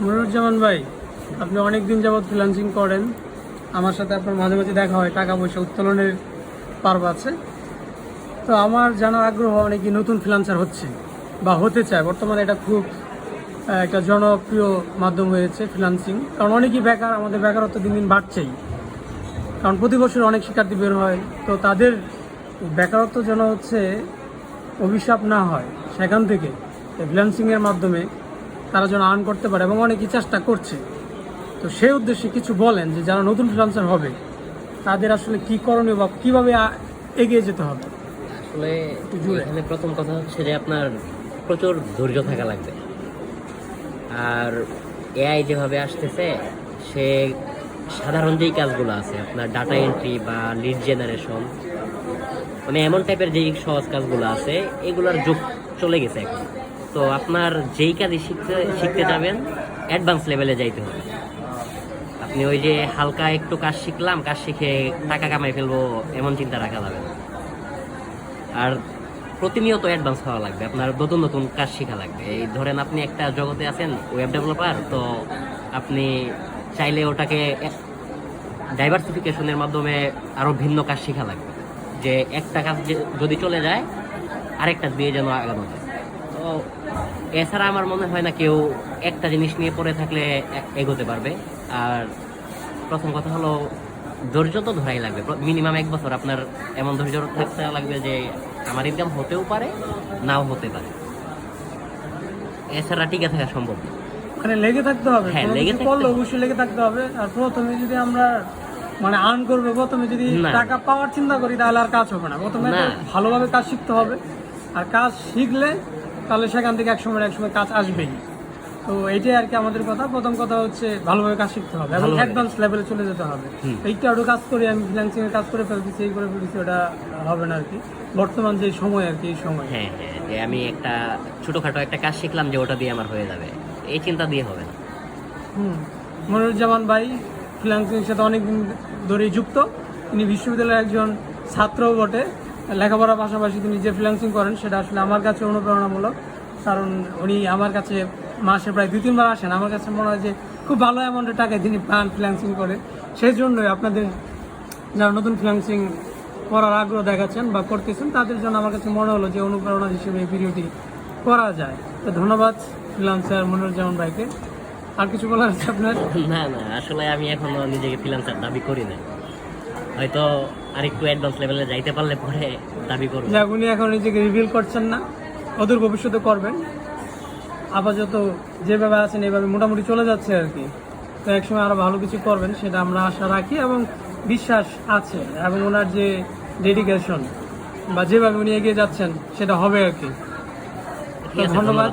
মনিরুজ্জামান ভাই, আপনি অনেক দিন যাবৎ ফ্রিলান্সিং করেন। আমার সাথে আপনার মাঝে মাঝে দেখা হয়, টাকা পয়সা উত্তোলনের পার্ব আছে। তো আমার জানার আগ্রহ অনেকে নতুন ফ্রিলান্সার হচ্ছে, বা হতে চায়। বর্তমানে এটা খুব একটা জনপ্রিয় মাধ্যম হয়েছে ফ্রিলান্সিং কারণ অনেকেই বেকার, আমাদের বেকারত্ব দিন দিন বাড়ছেই। কারণ প্রতি বছর অনেক শিক্ষার্থী বের হয়, তো তাদের বেকারত্ব যেন হচ্ছে অভিশাপ না হয়, সেখান থেকে ফ্রিল্যান্সিংয়ের মাধ্যমে তারা যেন আর্ন করতে পারে এবং অনেকেই চেষ্টা করছে। তো সেই উদ্দেশ্যে কিছু বলেন যে যারা নতুন ফ্রিল্যান্সার হবে, তাদের আসলে কি করণীয় বা কীভাবে এগিয়ে যেতে হবে? আসলে। এখানে প্রথম কথা হচ্ছে যে আপনার প্রচুর ধৈর্য থাকা লাগবে। আর এআই যেভাবে আসতেছে, সে সাধারণ যেই কাজগুলো আছে, আপনার ডাটা এন্ট্রি বা লিড জেনারেশন মানে এমন টাইপের যেই সহজ কাজগুলো আছে, এগুলোর যুগ চলে গেছে এখন। তো আপনার যেই কাজই শিখতে শিখতে যাবেন অ্যাডভান্স লেভেলে যাইতে হবে। আপনি ওই যে হালকা একটু কাজ শিখলাম, কাজ শিখে টাকা কামাই ফেলব, এমন চিন্তা রাখা যাবে না। আর প্রতিনিয়ত অ্যাডভান্স হওয়া লাগবে, আপনার নতুন নতুন কাজ শেখা লাগবে। এই ধরেন আপনি একটা জগতে আছেন ওয়েব ডেভেলপার তো আপনি চাইলে ওটাকে ডাইভার্সিফিকেশনের মাধ্যমে আরও ভিন্ন কাজ শেখা লাগবে। যে একটা কাজ যদি চলে যায়, আরেকটা দিয়ে যেন আগানো যায়। এছাড়া আমার মনে হয় না কেউ একটা জিনিস নিয়ে পড়ে থাকলে এগোতে পারবে। আর প্রথম কথা হলো ধৈর্য তো ধরাই লাগবে। মিনিমাম এক বছর আপনার এমন ধৈর্য থাকতে লাগবে যে আমার ইনকাম হতেও পারে নাও হতে পারে। এছাড়া টিকে থাকা সম্ভব। মানে লেগে থাকতে হবে। হ্যাঁ, লেগে করলে অবশ্যই লেগে থাকতে হবে। আর প্রথমে যদি আমরা মানে আর্ন করব প্রথমে যদি টাকা পাওয়ার চিন্তা করি তাহলে আর কাজ হবে না। প্রথমে ভালোভাবে কাজ শিখতে হবে। আর কাজ শিখলে তাহলে সেখান থেকে একসময় একসময় কাজ আসবেই। তো এইটাই আর কি আমাদের কথা। প্রথম কথা হচ্ছে ভালোভাবে কাজ শিখতে হবে এবং। অ্যাডভান্স লেভেলে চলে যেতে হবে। একটু কাজ করি আমি ফ্রিল্যান্সিং এর কাজ করে ফেলতেছি এই করে ফেলতেছি ওটা হবে না আর কি। বর্তমান যে সময় আর কি এই সময়। হ্যাঁ হ্যাঁ যে আমি একটা ছোটখাটো একটা কাজ শিখলাম যে ওটা দিয়ে আমার হয়ে যাবে। এই চিন্তা দিয়ে হবে না। হুম। মনিরুজ্জামান ভাই ফ্রিল্যান্সিং এর সাথে অনেকদিন ধরেই যুক্ত। তিনি বিশ্ববিদ্যালয়ের একজন ছাত্রও বটে। লেখাপড়ার পাশাপাশি তিনি যে ফ্রিল্যান্সিং করেন, সেটা আসলে আমার কাছে অনুপ্রেরণামূলক। কারণ উনি আমার কাছে মাসে প্রায় দুই, তিনবার আসেন। আমার কাছে মনে হয় যে খুব ভালো অ্যামাউন্টের টাকায় তিনি পান ফ্রিল্যান্সিং করে। সেই জন্যই আপনাদের যারা নতুন ফ্রিল্যান্সিং করার আগ্রহ দেখাচ্ছেন বা করতেছেন, তাদের জন্য আমার কাছে মনে হলো যে অনুপ্রেরণা হিসেবে এই ভিডিওটি করা যায়। তো ধন্যবাদ ফ্রিল্যান্সার মনিরুজ্জামান ভাইকে। আর কিছু বলার আছে আপনার? না না, আসলে আমি এখনও নিজেকে ফ্রিল্যান্সার দাবি করি না হয়তো আরেকটু অ্যাডভান্স লেভেলে যাইতে পারলে পরে দাবি করব। যাক উনি এখন নিজেকে রিভিল করছেন না অদূর ভবিষ্যতে করবেন। আপাতত যেভাবে আছেন এইভাবে মোটামুটি চলে যাচ্ছে আর কি। তো একসময় আরও ভালো কিছু করবেন সেটা আমরা আশা রাখি এবং বিশ্বাস আছে। এবং ওনার যে ডেডিকেশন বা যেভাবে উনি এগিয়ে যাচ্ছেন সেটা হবে আর কি। ধন্যবাদ।